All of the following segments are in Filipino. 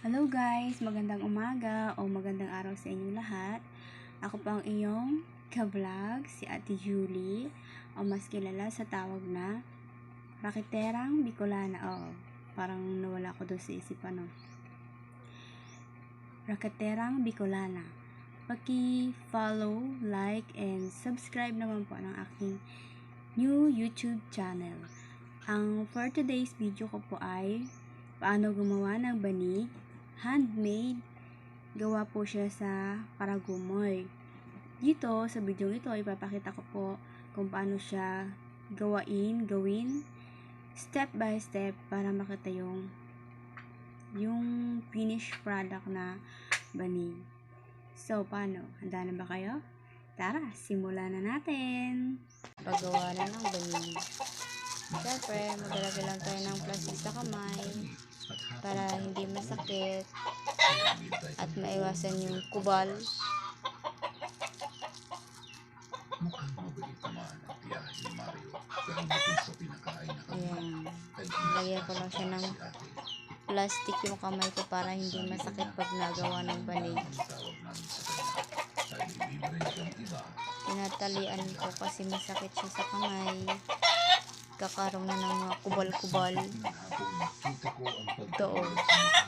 Hello guys, magandang umaga o magandang araw sa inyong lahat. Ako po ang iyong ka-vlog, si Ate Julie, o mas kilala sa tawag na Rakiterang Bicolana. Oo, parang nawala ko doon sa isipan, no? Rakiterang Bicolana. Paki-follow, like, and subscribe naman po ng aking new YouTube channel. Ang for today's video ko po ay paano gumawa ng banig handmade. Gawa po siya sa Paragumoy. Dito, sa video ito, ipapakita ko po kung paano siya gawain, gawin, step by step para makita yung yung finished product na banig. So, paano? Handa na ba kayo? Tara, simulan na natin! Paggawa na ng banig. Siyempre, maglalagay lang tayo ng plastic sa kamay para hindi masakit at maiwasan yung kubal. Mukhang mabilit naman ang tiyahin ni Mario dahil bukod sa pinakain na kami Ayan. ay Lagyan ko lang siya ng plastic yung kamay ko para hindi masakit pag nagawa ng banig. Tinatalian ko kasi masakit siya sa kamay. Kakaroon na ng mga kubal-kubal. Ito, oh.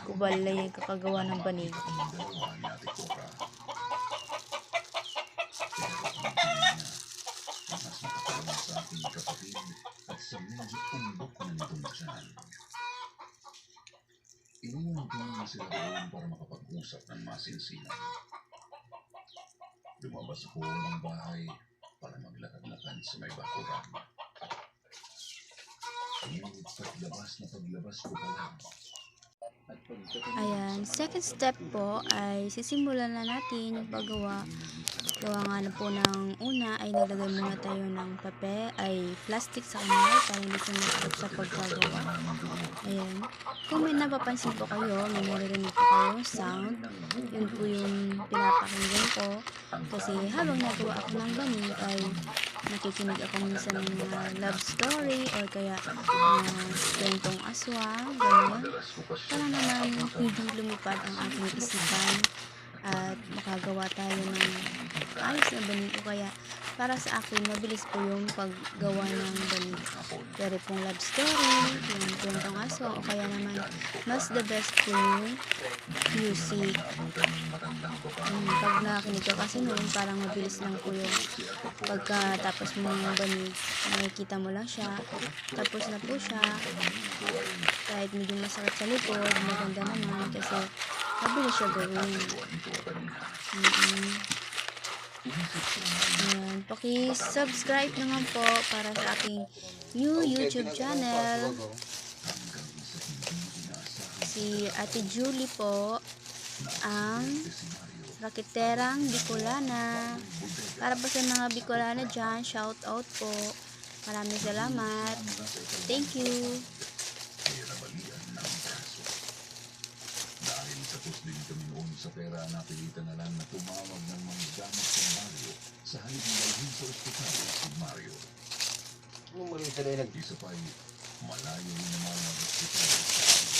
Kubal na yung kakagawa ng banig. sa medyo umbok na nitong. Iniwan ko na sila para makapag-usap ng masinsinan. Lumabas ako ng bahay para maglakad-lakad sa may bakuran. Ngunit paglabas na paglabas ko pa lang. At pagdating Ayan, second step po ay sisimulan na natin yung paggawa. Gawa nga na po ng una ay naglagay muna tayo ng papel, ay plastic sa kamay para hindi sumasakit sa pagkagawa. Ayan. Kung may napapansin po kayo, may naririnig po kayong sound, yun po yung pinapakinggan ko. Kasi habang nagawa ako ng banig ay nakikinig ako minsan ng mga love story or kaya uh, kwentong aswang, ganyan siya para naman hindi lumipad ang ating isipan at makagawa tayo ng ayos na banig o kaya para sa akin mabilis po yung paggawa ng banig pero pong love story yung kwentong aso o kaya naman mas the best po yung music um, pag nakinig ka kasi noon parang mabilis lang po yung pagkatapos mo ng banig nakikita mo lang siya tapos na po siya kahit medyo masakit sa likod, maganda naman kasi mabilis siya gawin. Mm-mm. Ayan, paki-subscribe naman po para sa aking new YouTube channel. Si Ate Julie po, ang Rakiterang Bicolana. Para po sa mga Bicolana dyan, shout out po. Maraming salamat. Thank you. Dahil sa din kami noon sa pera, napilitan na lang na tumawag ng mga gamit sa Mario sa halip na dalhin sa ospital si Mario. Ano mo rin sa Isa pa'y malayo rin naman ang ospital sa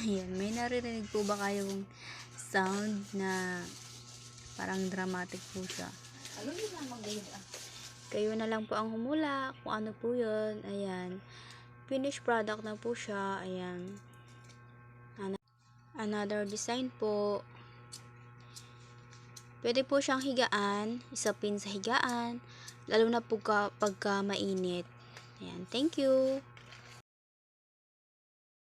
Ayan, may naririnig po ba kayong sound na parang dramatic po siya? Ano yun na mag-gayda? Kayo na lang po ang humula kung ano po yun. Ayan. Finished product na po siya. Ayan. Another design po. Pwede po siyang higaan. Isapin sa higaan. Lalo na po ka, pagka mainit. Ayan. Thank you.